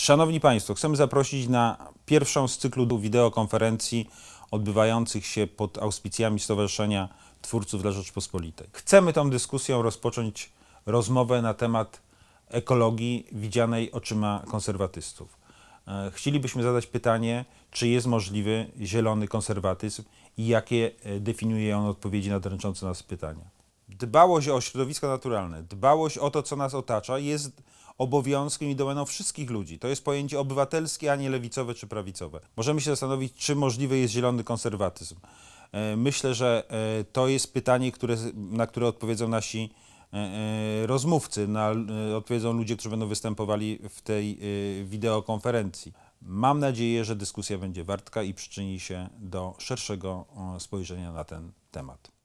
Szanowni Państwo, chcemy zaprosić na pierwszą z cyklu wideokonferencji odbywających się pod auspicjami Stowarzyszenia Twórców dla Rzeczpospolitej. Chcemy tą dyskusją rozpocząć rozmowę na temat ekologii widzianej oczyma konserwatystów. E, Chcielibyśmy zadać pytanie, czy jest możliwy zielony konserwatyzm i jakie e, definiuje on odpowiedzi na dręczące nas pytania. Dbałość o środowisko naturalne, dbałość o to, co nas otacza, jest obowiązkiem i domeną wszystkich ludzi. To jest pojęcie obywatelskie, a nie lewicowe czy prawicowe. Możemy się zastanowić, czy możliwy jest zielony konserwatyzm. E, Myślę, że e, to jest pytanie, które, na które odpowiedzą nasi e, rozmówcy, na, odpowiedzą ludzie, którzy będą występowali w tej wideokonferencji. Mam nadzieję, że dyskusja będzie wartka i przyczyni się do szerszego spojrzenia na ten temat.